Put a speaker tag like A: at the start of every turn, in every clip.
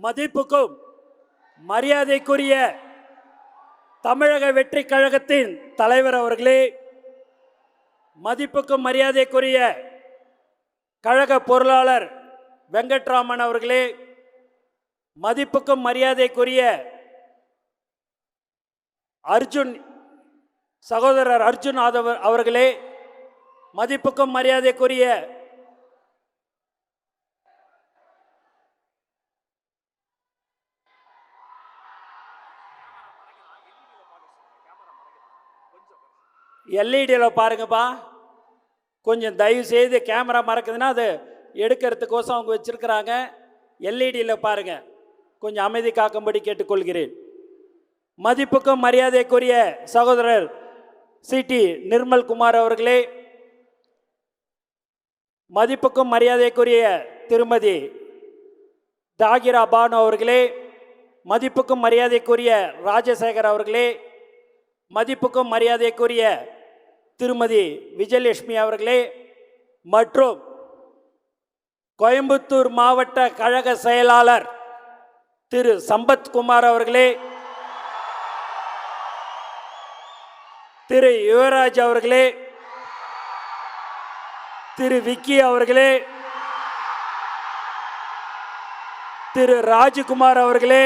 A: மதிப்புக்கும் மரியாதைக்குரிய தமிழக வெற்றி கழகத்தின் தலைவர் அவர்களே மதிப்புக்கும் மரியாதைக்குரிய கழக பொருளாளர் வெங்கட்ராமன் அவர்களே மதிப்புக்கும் மரியாதைக்குரிய அர்ஜுன் சகோதரர் அர்ஜுன் ஆதவர் அவர்களே மதிப்புக்கும் மரியாதைக்குரிய எல்இடியில் பாருங்கப்பா. கொஞ்சம் தயவு செய்து கேமரா மறக்குதுன்னா அது எடுக்கிறதுக்கோசம் அவங்க வச்சுருக்கிறாங்க. எல்இடியில் பாருங்கள் கொஞ்சம் அமைதி காக்கும்படி கேட்டுக்கொள்கிறேன். மதிப்புக்கும் மரியாதைக்குரிய சகோதரர் சிடி நிர்மல் குமார் அவர்களே மதிப்புக்கும் மரியாதைக்குரிய திருமதி தாகிரா பானு அவர்களே மதிப்புக்கும் மரியாதைக்குரிய ராஜசேகர் அவர்களே மதிப்புக்கும் மரியாதைக்குரிய திருமதி விஜயலட்சுமி அவர்களே மற்றும் கோயம்புத்தூர் மாவட்ட கழக செயலாளர் திரு சம்பத்குமார் அவர்களே திரு யுவராஜ் அவர்களே திரு விக்கி அவர்களே திரு ராஜகுமார் அவர்களே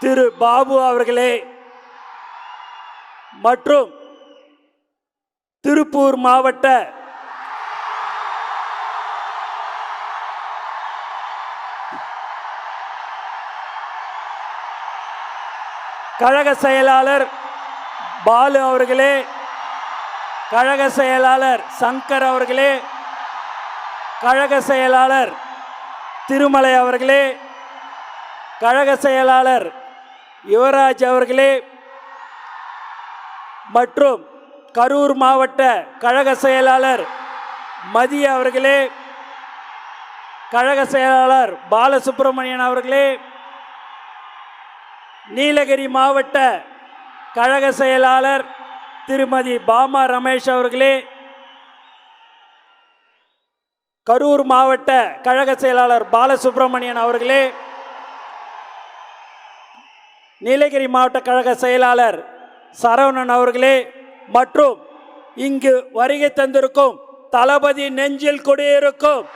A: திரு பாபு அவர்களே மற்றும் திருப்பூர் மாவட்ட கழக செயலாளர் பாலு அவர்களே கழக செயலாளர் சங்கர் அவர்களே கழக செயலாளர் திருமலை அவர்களே கழக செயலாளர் யுவராஜ் அவர்களே மற்றும் கரூர் மாவட்ட கழக செயலாளர் மதிய அவர்களே கழக செயலாளர் பாலசுப்பிரமணியன் அவர்களே நீலகிரி மாவட்ட கழக செயலாளர் திருமதி பாமா ரமேஷ் அவர்களே கரூர் மாவட்ட கழக செயலாளர் பாலசுப்பிரமணியன் அவர்களே நீலகிரி மாவட்ட கழக செயலாளர் சரவணன் அவர்களே மற்றும் இங்கு வருகை தந்திருக்கும் தளபதி நெஞ்சில் குடியிருக்கும்.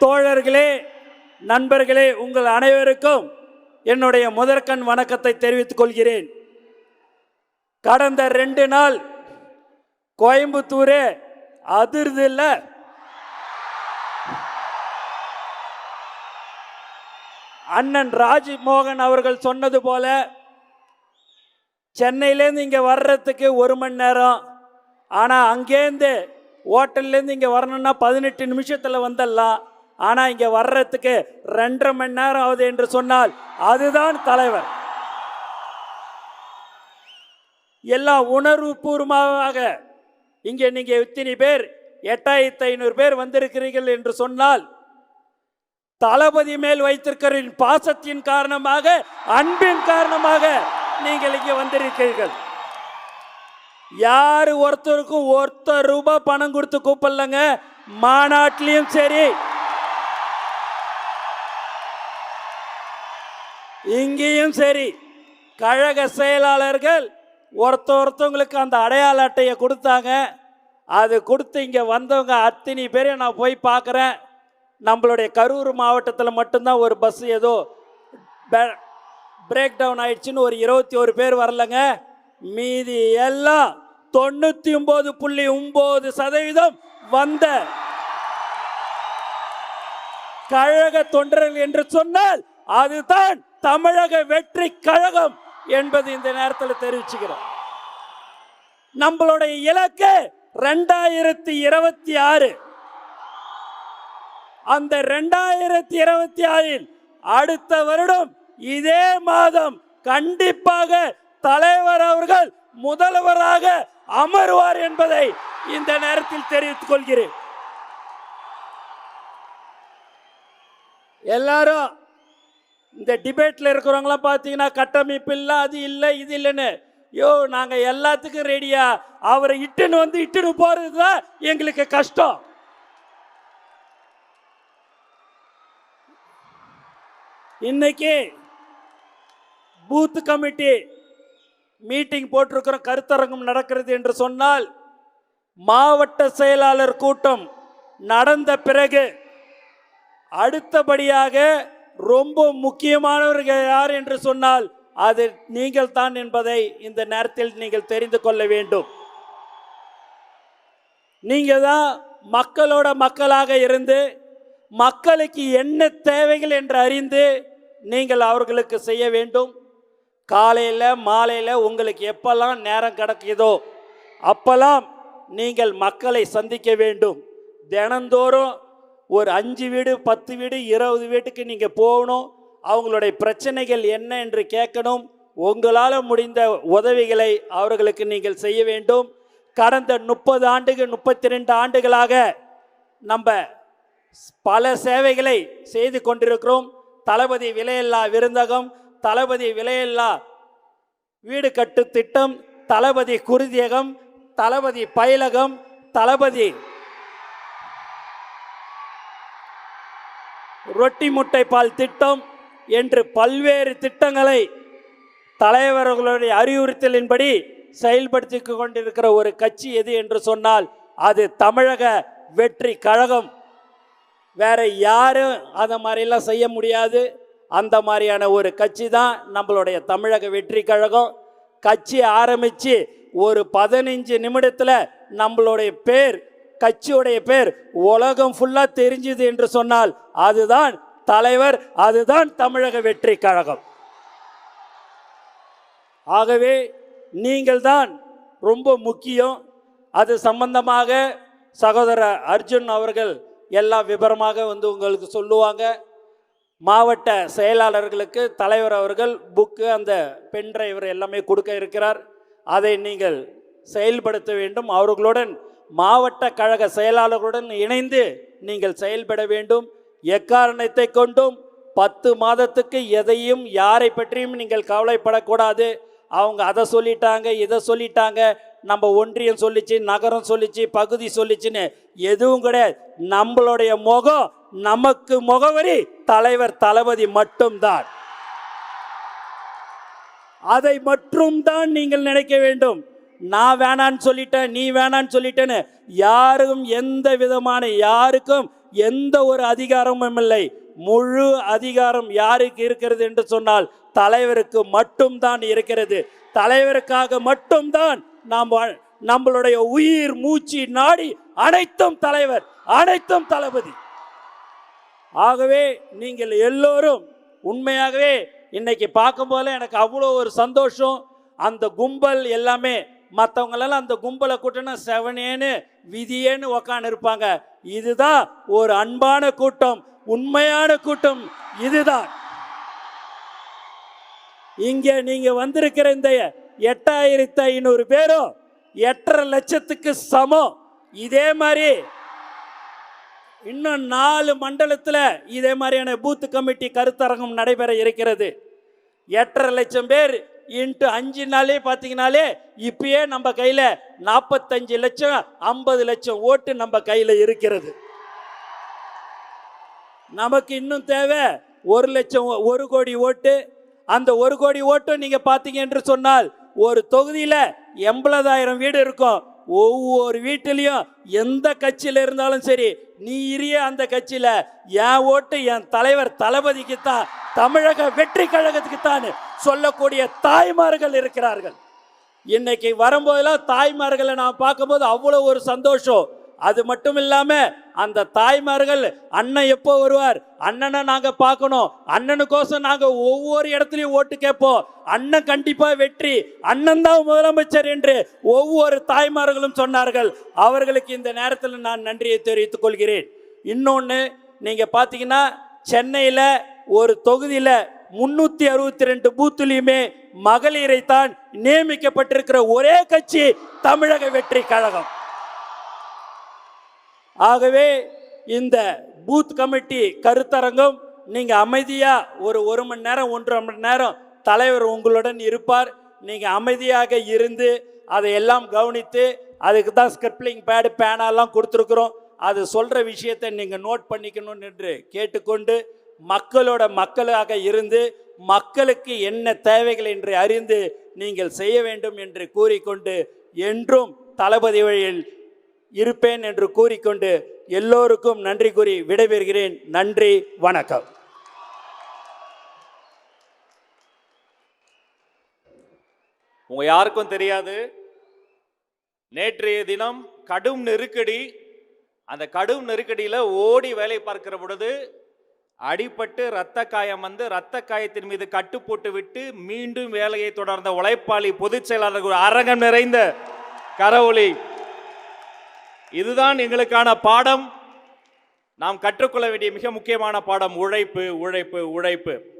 A: தோழர்களே நண்பர்களே உங்கள் அனைவருக்கும் என்னுடைய முதற்கண் வணக்கத்தை தெரிவித்துக் கொள்கிறேன். கடந்த ரெண்டு நாள் கோயம்புத்தூரே அதிர்து அண்ணன் ராஜ்மோகன் அவர்கள் சொன்னது போல சென்னையிலேருந்து இங்கே வர்றதுக்கு ஒரு மணி நேரம். ஆனால் அங்கேருந்து ஹோட்டல்லேருந்து இங்கே வரணும்னா பதினெட்டு நிமிஷத்தில் வந்துடலாம். ஆனால் இங்கே வர்றதுக்கு ரெண்டரை மணி நேரம் ஆகுது என்று சொன்னால் அதுதான் தலைவர். எல்லாம் உணர்வுபூர்வமாக இங்கே நீங்கள் இத்தனை பேர் எட்டாயிரத்தி ஐநூறு பேர் வந்திருக்கிறீர்கள் என்று சொன்னால் தளபதி மேல் வைத்திருக்கிற பாசத்தின் காரணமாக அன்பின் காரணமாக நீங்கள் இங்கே வந்திருக்கிறீர்கள். யார் ஒருத்தருக்கும் ஒருத்தர் ரூபாய் பணம் கொடுத்து கூப்பிடலங்க? மாநாட்டிலையும் சரி. இங்கேயும் சரி. கழக செயலாளர்கள் ஒருத்த ஒருத்தவங்களுக்கு அந்த அடையாள அட்டையை கொடுத்தாங்க. அது கொடுத்து இங்கே வந்தவங்க அத்தனை பேரையும் நான் போய் பார்க்குறேன். நம்மளுடைய கரூர் மாவட்டத்தில் மட்டும்தான் ஒரு பஸ் ஏதோ பிரேக் டவுன் ஆயிடுச்சுன்னு ஒரு இருபத்தி ஒரு பேர் வரலங்க. மீதி எல்லாம் தொண்ணூற்றி ஒம்பது புள்ளி ஒம்பது சதவீதம் வந்த கழக தொண்டர்கள் என்று சொன்னால் அதுதான் தமிழக வெற்றி கழகம் என்பது இந்த நேரத்தில் தெரிவிச்சுக்கிறோம். நம்மளுடைய இலக்கு ரெண்டாயிரத்தி இருபத்தி ஆறு. அந்த ரெண்டாயிரத்தி இருபத்தி ஆறில் அடுத்த வருடம் இதே மாதம் கண்டிப்பாக தலைவர் அவர்கள் முதல்வராக அமருவார் என்பதை இந்த நேரத்தில் தெரிவித்துக் கொள்கிறேன். எல்லாரும் இந்த டிபேட்ல இருக்கிறவங்களாம் பார்த்தீங்கன்னா கட்டமைப்பு இல்லை அது இல்லை இது இல்லைன்னு. யோ நாங்கள் எல்லாத்துக்கும் ரெடியா அவரை இட்டுன்னு வந்து இட்டுன்னு போறது தான் எங்களுக்கு கஷ்டம். இன்னைக்கு பூத் கமிட்டி மீட்டிங் போட்டிருக்கிறோம். கருத்தரங்கம் நடக்கிறது என்று சொன்னால் மாவட்ட செயலாளர் கூட்டம் நடந்த பிறகு அடுத்தபடியாக ரொம்ப முக்கியமானவர்கள் யார் என்று சொன்னால் அது நீங்கள் தான் என்பதை இந்த நேரத்தில் நீங்கள் தெரிந்து கொள்ள வேண்டும். நீங்க தான் மக்களோட மக்களாக இருந்து மக்களுக்கு என்ன தேவைகள் என்று அறிந்து நீங்கள் அவர்களுக்கு செய்ய வேண்டும். காலையில் மாலையில் உங்களுக்கு எப்பெல்லாம் நேரம் கிடைக்குதோ அப்பெல்லாம் நீங்கள் மக்களை சந்திக்க வேண்டும். தினந்தோறும் ஒரு அஞ்சு வீடு பத்து வீடு இருபது வீட்டுக்கு நீங்கள் போகணும். அவங்களுடைய பிரச்சனைகள் என்ன என்று கேட்கணும். உங்களால் முடிந்த உதவிகளை அவர்களுக்கு நீங்கள் செய்ய வேண்டும். கடந்த முப்பது ஆண்டுகள் முப்பத்தி ரெண்டு ஆண்டுகளாக நம்ம பல சேவைகளை செய்து கொண்டிருக்கிறோம். தளபதி விலையில்லா விருந்தகம் தளபதி விலையில்லா வீடு கட்டு திட்டம் தளபதி குருதியகம் தளபதி பயிலகம் தளபதி ரொட்டி முட்டை பால் திட்டம் என்று பல்வேறு திட்டங்களை தலைவர்களுடைய அறிவுறுத்தலின்படி செயல்படுத்தி கொண்டிருக்கிற ஒரு கட்சி எது என்று சொன்னால் அது தமிழக வெற்றி கழகம். வேற யாரும் அதை மாதிரிலாம் செய்ய முடியாது. அந்த மாதிரியான ஒரு கட்சி தான் நம்மளுடைய தமிழக வெற்றி கழகம். கட்சி ஆரம்பித்து ஒரு பதினஞ்சு நிமிடத்தில் நம்மளுடைய பேர் கட்சியுடைய பேர் உலகம் ஃபுல்லாக தெரிஞ்சுது என்று சொன்னால் அதுதான் தலைவர் அதுதான் தமிழக வெற்றி கழகம். ஆகவே நீங்கள் தான் ரொம்ப முக்கியம். அது சம்பந்தமாக சகோதரர் அர்ஜுன் அவர்கள் எல்லாம் விபரமாக வந்து உங்களுக்கு சொல்லுவாங்க. மாவட்ட செயலாளர்களுக்கு தலைவர் அவர்கள் புக்கு அந்த பென் டிரைவர் எல்லாமே கொடுக்க இருக்கிறார். அதை நீங்கள் செயல்படுத்த வேண்டும். அவர்களுடன் மாவட்ட கழக செயலாளர்களுடன் இணைந்து நீங்கள் செயல்பட வேண்டும். எக்காரணத்தை கொண்டும் பத்து மாதத்துக்கு எதையும் யாரை பற்றியும் நீங்கள் கவலைப்படக்கூடாது. அவங்க அதை சொல்லிட்டாங்க இதை சொல்லிட்டாங்க நம்ம ஒன்றியம் சொல்லிச்சு நகரம் சொல்லிச்சு பகுதி சொல்லிச்சுன்னு எதுவும் கிடையாது. நம்மளுடைய முகம் நமக்கு முகவரி தலைவர் தளபதி மட்டும்தான். அதை மட்டும் தான் நீங்கள் நினைக்க வேண்டும். நான் வேணான்னு சொல்லிட்டேன் நீ வேணான்னு சொல்லிட்டேன்னு யாருக்கும் எந்த விதமான யாருக்கும் எந்த ஒரு அதிகாரமும் இல்லை. முழு அதிகாரம் யாருக்கு இருக்கிறது என்று சொன்னால் தலைவருக்கு மட்டும்தான் இருக்கிறது. தலைவருக்காக மட்டும்தான் நாம் நம்மளுடைய உயிர் மூச்சு நாடி அனைத்தும் தலைவர் அனைத்தும் தளபதி. ஆகவே நீங்கள் எல்லோரும் உண்மையாகவே இன்னைக்கு பார்க்கும்போது எனக்கு அவ்வளோ ஒரு சந்தோஷம். அந்த கும்பல் எல்லாமே மற்றவங்களெல்லாம் அந்த கும்பலை கூட்டினா செவனேன்னு விதியேன்னு உக்காந்து இருப்பாங்க இதுதான் ஒரு அன்பான கூட்டம் உண்மையான கூட்டம் இதுதான். இங்கே நீங்கள் வந்திருக்கிற இந்த எட்டாயிரத்தி ஐநூறு பேரும் எட்டரை லட்சத்துக்கு சமம். இதே மாதிரி இன்னும் நாலு மண்டலத்தில் இதே மாதிரியான பூத்து கமிட்டி கருத்தரங்கம் நடைபெற இருக்கிறது. எட்டரை லட்சம் பேர் இன்ட்டு அஞ்சு நாளே பார்த்தீங்கனாலே இப்பயே நம்ம கையில் நாற்பத்தஞ்சு லட்சம் ஐம்பது லட்சம் ஓட்டு நம்ம கையில் இருக்கிறது. நமக்கு இன்னும் தேவை ஒரு லட்சம் ஓ- ஒரு கோடி ஓட்டு. அந்த ஒரு கோடி ஓட்டும் நீங்கள் பார்த்தீங்க என்று சொன்னால் ஒரு தொகுதியில் எண்பதாயிரம் வீடு இருக்கும். ஒவ்வொரு வீட்டிலையும் எந்த கட்சியில் இருந்தாலும் சரி நீ இரிய அந்த கட்சியில் என் ஓட்டு என் தலைவர் தளபதிக்கு தான் தமிழக வெற்றி கழகத்துக்கு தான் சொல்லக்கூடிய தாய்மார்கள் இருக்கிறார்கள். இன்னைக்கு வரும்போதெல்லாம் தாய்மார்களை நான் பார்க்கும்போது அவ்வளோ ஒரு சந்தோஷம். அது மட்டும் இல்லாம அந்த தாய்மார்கள் அண்ணன் எப்போ வருவார்? அண்ணனை நாங்க பார்க்கணும். அண்ணனுக்கோசம் நாங்க ஒவ்வொரு இடத்துலையும் ஓட்டு கேட்போம். அண்ணன் கண்டிப்பா வெற்றி. அண்ணன் தான் முதலமைச்சர் என்று ஒவ்வொரு தாய்மார்களும் சொன்னார்கள். அவர்களுக்கு இந்த நேரத்தில் நான் நன்றியை தெரிவித்துக் கொள்கிறேன். இன்னொன்று நீங்க பார்த்தீங்கன்னா சென்னையில் ஒரு தொகுதியில் முன்னூத்தி அறுபத்தி ரெண்டு பூத்துலையுமே மகளிரை தான் நியமிக்கப்பட்டிருக்கிற ஒரே கட்சி தமிழக வெற்றி கழகம். ஆகவே இந்த பூத் கமிட்டி கருத்தரங்கம் நீங்கள் அமைதியாக ஒரு ஒரு மணி நேரம் ஒன்றரை மணி நேரம் தலைவர் உங்களுடன் இருப்பார். நீங்கள் அமைதியாக இருந்து அதையெல்லாம் கவனித்து அதுக்கு தான் ஸ்கிரிப்லிங் பேடு பேனாலாம் கொடுத்துருக்குறோம். அது சொல்கிற விஷயத்தை நீங்கள் நோட் பண்ணிக்கணும் என்று கேட்டுக்கொண்டு மக்களோட மக்களாக இருந்து மக்களுக்கு என்ன தேவைகள் என்று அறிந்து நீங்கள் செய்ய வேண்டும் என்று கூறிக்கொண்டு என்றும் தளபதி வழியில் இருப்பேன் என்று கூறிக்கொண்டு எல்லோருக்கும் நன்றி கூறி விடைபெறுகிறேன். நன்றி வணக்கம்.
B: உங்க யாருக்கும் தெரியாது? நேற்றைய தினம் கடும் நெருக்கடி அந்த கடும் நெருக்கடியில் ஓடி வேலை பார்க்கிற பொழுது அடிபட்டு இரத்த காயம் வந்து இரத்த காயத்தின் மீது கட்டு போட்டு விட்டு மீண்டும் வேலையை தொடர்ந்த உழைப்பாளி பொதுச் செயலாளர் அரங்கம் நிறைந்த கரவொலி இதுதான் எங்களுக்கான பாடம். நாம் கற்றுக்கொள்ள வேண்டிய மிக முக்கியமான பாடம் உழைப்பு உழைப்பு உழைப்பு.